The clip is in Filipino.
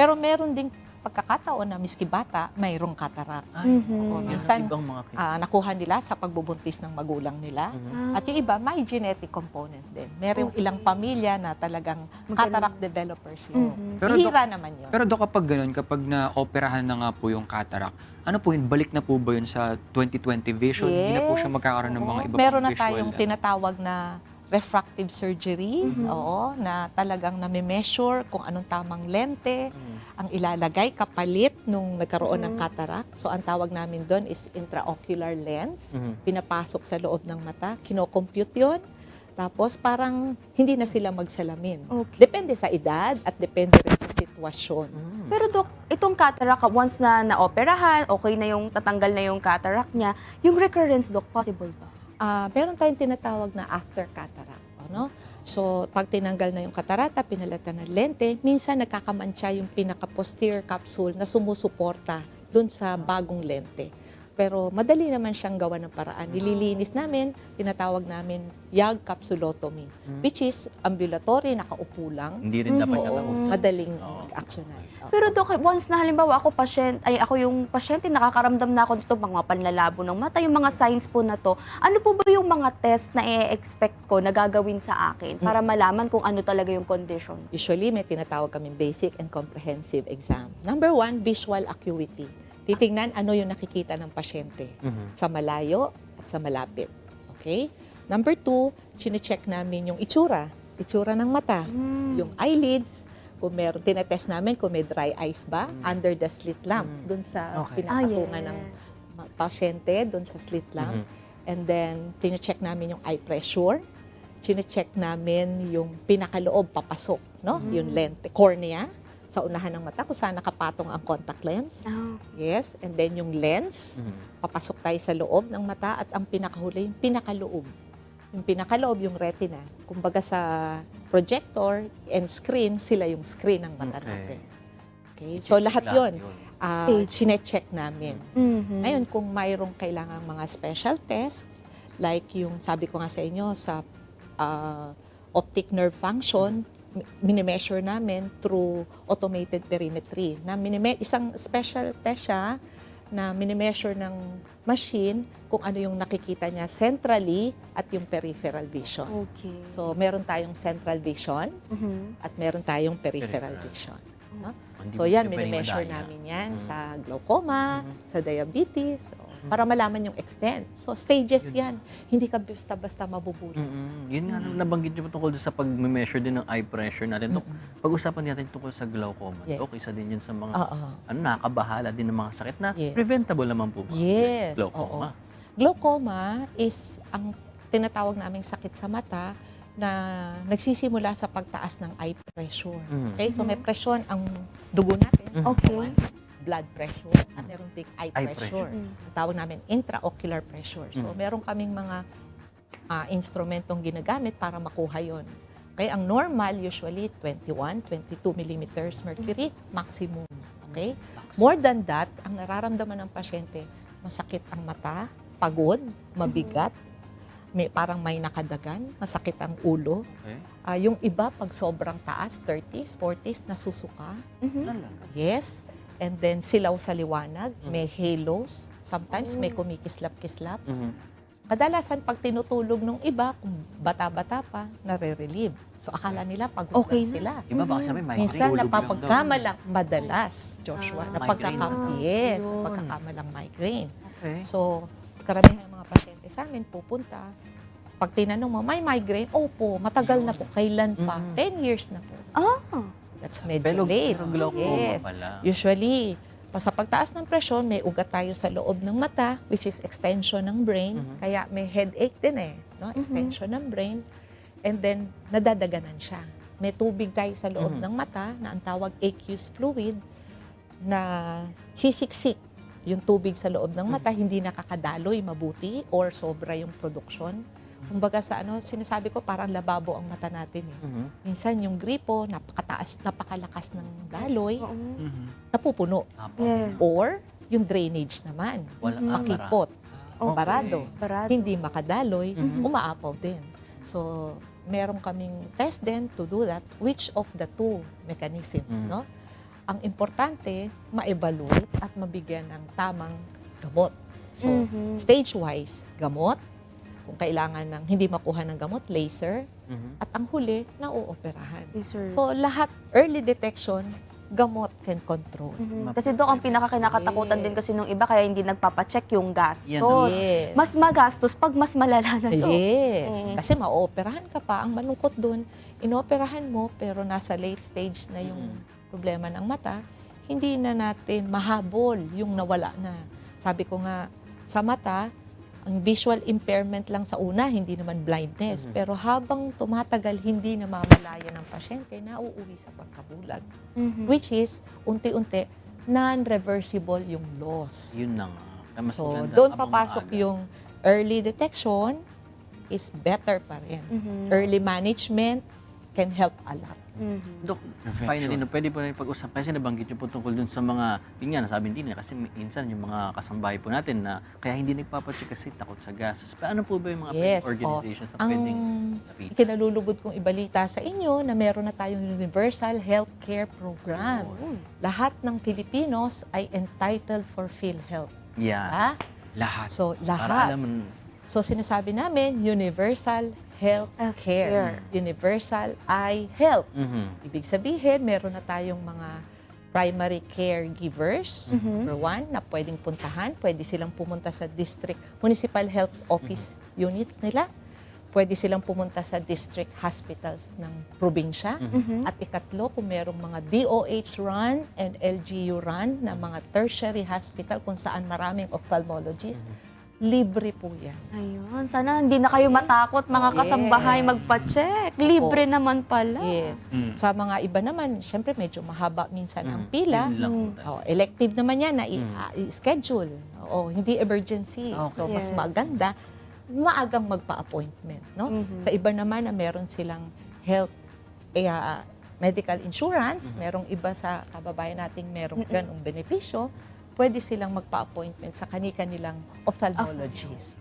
Pero meron ding pagkakataon na miski bata, mayroong cataract. Ay, Mhm. oo, Minsan. Ah, nakuha nila sa pagbubuntis ng magulang nila. Mhm. At yung iba, may genetic component din. Meron ilang pamilya na talagang Magaling. cataract developers yun. Mhm. Pero Bihira naman yun. Pero do kapag ganun, kapag na-operahan na nga po yung cataract, ano po yun, balik na po ba yun sa 2020 vision? Hindi na po siya Yes, magkakaroon ng mga iba Meron pang na tayong visual. tinatawag na refractive surgery, oo, na talagang nami-measure kung anong tamang lente Mhm. ang ilalagay kapalit nung nagkaroon ng cataract. So ang tawag namin doon is intraocular lens. Mhm. Pinapasok sa loob ng mata, kino-compute 'yon. Tapos parang hindi na sila magsalamin. Okay. Depende sa edad at depende rin sa sitwasyon. Mhm. Pero Dok, itong cataract, once na naoperahan, okay na yung tatanggal na yung cataract niya, yung recurrence, Dok, possible ba? Ah, meron tayong tinatawag na after cataract, ano? So, pag tinanggal na yung katarata, pinalatan ng lente, minsan nagkakamantsa yung pinaka-posterior capsule na sumusuporta dun sa bagong lente. Pero madali naman siyang gawa ng paraan. Nililinis namin, tinatawag namin YAG capsulotomy, which is ambulatory, nakaupo lang. Hindi rin dapat Mhm. Oo, madaling Oo. aksyonan. Oo. Pero Dok, once na halimbawa ako patient, ay ako yung pasyente, nakakaramdam na ako dito mga panlalabo ng mata, yung mga signs po na to, ano po ba yung mga test na i-expect ko na gagawin sa akin para malaman kung ano talaga yung condition? Usually, may tinatawag kaming basic and comprehensive exam. Number one, visual acuity. Titingnan ano yung nakikita ng pasyente Mhm. sa malayo at sa malapit. Okay? Number two, chinecheck namin yung itsura. Itsura ng mata. Yung eyelids, kung meron, tinetest namin kung may dry eyes ba under the slit lamp, dun sa Okay. Ah, pinakatungan yes. ng ma- pasyente, dun sa slit lamp. Mhm. And then, tinecheck namin yung eye pressure. Chinecheck namin yung pinakaloob, papasok, no? Yung lente, cornea, sa unahan ng mata, kung saan nakapatong ang contact lens. Ah, Yes. And then yung lens, Mhm. papasok tayo sa loob ng mata at ang pinakahuli, yung pinakaloob. Yung pinakaloob, yung retina. Kumbaga sa projector and screen, sila yung screen ng mata Okay. natin. Okay? So lahat yon ah Stage. chinecheck namin. mhm. Ngayon, kung mayroong kailangan mga special tests, like yung sabi ko nga sa inyo sa ah, optic nerve function, mi- minimeasure namin through automated perimetry. Na minime- isang special test siya na minimeasure ng machine kung ano yung nakikita niya centrally at yung peripheral vision. Okay. So, meron tayong central vision Mhm. at meron tayong peripheral Peripheral. vision. No? Hindi- So yan, hindi minimeasure madaya. namin yan sa glaucoma, Mhm. sa diabetes, o, para malaman yung extent. So stages yan. Hindi ka basta-basta mabubuli. Mm-mm. Yun nga, nabanggit niyo po tungkol sa pag-measure din ng eye pressure natin. Dok, Pag-usapan natin tungkol sa glaucoma. Yes. Dok, isa din yun sa mga Oo. ano, nakakabahala din ng mga sakit na Yes. preventable naman po ba? Yes. Glaucoma. oo. Glaucoma is ang tinatawag naming sakit sa mata na nagsisimula sa pagtaas ng eye pressure. Mhm. Okay? So may presyon ang dugo natin. Mhm. Okay. Blood pressure at meron ding eye, Eye pressure. pressure. Ang tawag namin intraocular pressure. So Mm. meron kaming mga ah, instrumentong ginagamit para makuha yon. Okay, ang normal usually 21, 22 millimeters mercury maximum. Okay? More than that, ang nararamdaman ng pasyente, masakit ang mata, pagod, mabigat, may parang may nakadagan, masakit ang ulo. Okay. Ah, yung iba pag sobrang taas, 30s, 40s, nasusuka. Mhm. Talaga. Yes. And then silaw sa liwanag, Mm. may halos, sometimes may kumikislap-kislap. Mhm. Kadalasan pag tinutulog ng iba, kung bata-bata pa, nare-relieve. So akala nila pagod Okay sila. Iba baka sabi, may Minsan napapagkamalang madalas, Joshua, Ah, napagkakam migraine. yes, napagkakamalang migraine. Okay. So, karamihan ng mga pasyente sa amin pupunta, pag tinanong mo, may migraine? Opo, matagal na po. Kailan pa? Mhm. 10 years na po. Ah, That's medyo Pero, late. pero glaucoma Yes. pala. Usually, sa pagtaas ng presyon, may ugat tayo sa loob ng mata, which is extension ng brain. Mhm. Kaya may headache din eh. No? Extension ng brain. And then, nadadaganan siya. May tubig tayo sa loob Mhm. ng mata na ang tawag aqueous fluid na sisiksik yung tubig sa loob ng mata, hindi nakakadaloy mabuti or sobra yung production. Kumbaga sa ano, sinasabi ko parang lababo ang mata natin eh. Mhm. Minsan yung gripo, napakataas, napakalakas ng daloy, oo. Mhm. napupuno. Apo. Yes. Or yung drainage naman, Wala Mhm. ah, makipot, Okay. barado, Barado. hindi makadaloy, Mhm. umaapaw din. So, meron kaming test din to do that, which of the two mechanisms, Mhm. no? ang importante, ma-evaluate at mabigyan ng tamang gamot. So, Mhm. stage-wise, gamot. Kung kailangan ng hindi makuha ng gamot, laser. Mhm. At ang huli, nauoperahan. Yes. So, lahat, early detection, gamot can control. Mhm. Kasi doon ang pinaka-kinakatakutan din kasi nung iba kaya hindi nagpapacheck yung gastos. Yes. Mas magastos pag mas malala na to. Yes. Mm. Kasi maoperahan ka pa. Ang malungkot doon, inoperahan mo pero nasa late stage na yung problema ng mata, hindi na natin mahabol yung nawala na. Sabi ko nga, sa mata, ang visual impairment lang sa una, hindi naman blindness. Pero habang tumatagal, hindi na mamalaya ng pasyente, nauuwi sa pagkabulag. Mhm. Which is, unti-unti, non-reversible yung loss. Yun na nga. Mas So, doon papasok maaga. yung early detection is better pa rin. Mhm. Early management can help a lot. Mhm. Dok, finally, no, pwede po na pag-usap. Kasi nabanggit niyo po tungkol dun sa mga, yun nga, nasabi din kasi minsan yung mga kasambahay po natin na kaya hindi nagpapacheck kasi takot sa gastos. Pa, ano po ba yung mga Yes, pwedeng organizations na Ang pwedeng lapitan? kinalulugod kong ibalita sa inyo na meron na tayong Universal Healthcare Program. Lahat ng Filipinos ay entitled for PhilHealth. Yeah. Ah? Lahat. So, Para lahat. alam, So, sinasabi namin, Universal Health Healthcare. Care. Universal Eye Health. mhm. Ibig sabihin, meron na tayong mga primary caregivers, number one, na pwedeng puntahan. Pwede silang pumunta sa district, municipal health office units nila. Pwede silang pumunta sa district hospitals ng probinsya. At ikatlo, kung merong mga DOH run and LGU run na mga tertiary hospital kung saan maraming ophthalmologist, libre po yan. Ayun, sana hindi na kayo matakot mga Yes. kasambahay magpa-check. Libre naman pala. Yes. Mm. Sa mga iba naman, syempre medyo mahaba minsan ang Mm, pila. lang po tayo. Oh, elective naman yan na Mm. ah, i-schedule. Oo, hindi emergency. Okay. So, mas Yes. maganda, maagang magpa-appointment. No? Mhm. Sa iba naman na meron silang health, eh, ah, medical insurance, merong iba sa kababayan nating merong ganong benepisyo, pwede silang magpa-appointment sa kani-kanilang ophthalmologist.